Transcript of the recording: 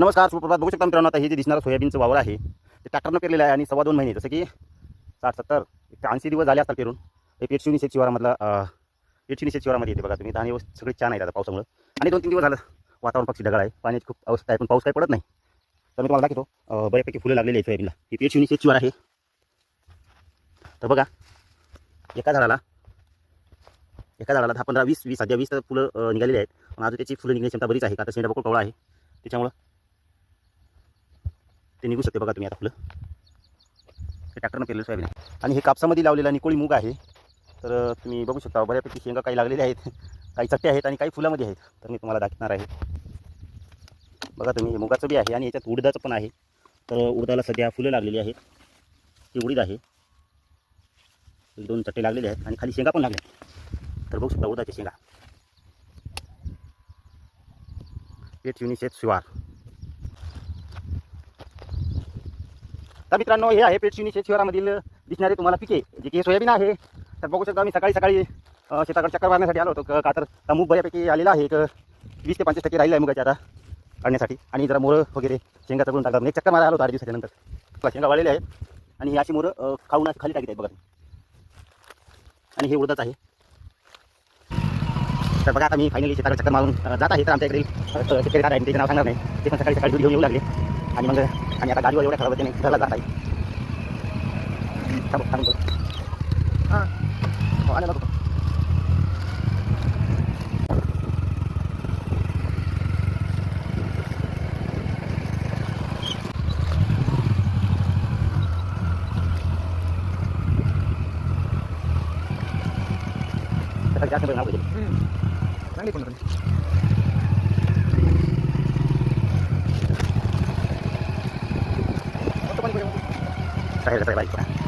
नमस्कार सुप्रभात. बघू शकता मित्रांनो आता हे जे दिसणारं सोयाबीनचं वावर आहे ते ट्रॅक्टरनं पेरलेलं आहे आणि सव्वा दोन महिने जसं की साठ सत्तर ऐंशी दिवस झाले असतात पेरून. हे पेटशिवनी शेत शिवारामधला पेटशिवनी शेत शिवारामध्ये येते बघा तुम्ही. आणि सगळे छान आहेत आता पावसामुळे. आणि दोन तीन दिवस झालं वातावरण पक्षी ढगाळ आहे. पाण्याची खूप अवस्था आहे पण पाऊस काही पडत नाही. तर मी तुम्हाला दाखवतो बऱ्यापैकी फुलं लागलेली आहे सोयाबीनला. ही पेटशिवनी शेत शिवार आहे. तर बघा एका झाडाला एका झाडाला दहा पंधरा वीस वीस सध्या वीस फुलं निघालेली आहेत. पण अजून त्याची फुलं निघण्याची क्षमता बरीच आहे का तर शेंडा बकोळ कवळा आहे. त्याच्यामुळं ते निघू शकते बघा तुम्ही आता फुलं. हे ट्रॅक्टरनं पेरलेलं सोयाबीन आहे. आणि हे कापसामध्ये लावलेला निकोळी मूग आहे. तर तुम्ही बघू शकता बऱ्यापैकी शेंगा काही लागलेल्या आहेत. काही चट्टे आहेत आणि काही फुलामध्ये आहेत. तर मी तुम्हाला दाखवणार आहे. बघा तुम्ही हे मुगाचं बी आहे आणि याच्यात उडदाचं पण आहे. तर उडदाला सध्या फुलं लागलेली आहेत. ती उडीद आहे. एक दोन चट्टे लागलेले आहेत आणि खाली शेंगा पण लागल्या तर बघू शकता उडदाच्या शेंगा. पेट शिवणी शिवार. तर मित्रांनो हे आहे पेटशिनी शेत शिवारामधील दिसणारे तुम्हाला पिके जे की सोयाबीन आहे. तर बघू शकता मी सकाळी सकाळी शेताकडे चक्कर मारण्यासाठी आलो होतो. का तर मूग बऱ्यापैकी आलेला आहे. एक वीस ते पंचवीस टक्के राहिलं आहे मुगाच्या आता काढण्यासाठी. आणि जरा मोरं वगैरे शेंगा चढून टाकतात. मी एक चक्कर मारायला आलो होतो आठ दिवसाच्या शेंगा वाळलेले आहेत. आणि अशी मोरं खाऊन खाली टाकत आहेत बघा. आणि हे उडतच आहे. तर बघा आता मी फायनली शेताकडे चक्कर मारून जात आहे. तर आमच्या इकडे शेतकरी दादा आहे त्याचं नाव सांगणार नाही. ते पण सकाळी सकाळी दूध घेऊन येऊ लागले. आणि मग आणि आता गाडीवर एवढ्या खराब त्याने घराला जात आहे थांब, थांब, थांब. हां हो, आले नको सकाळी जास्त traer, traer, traer.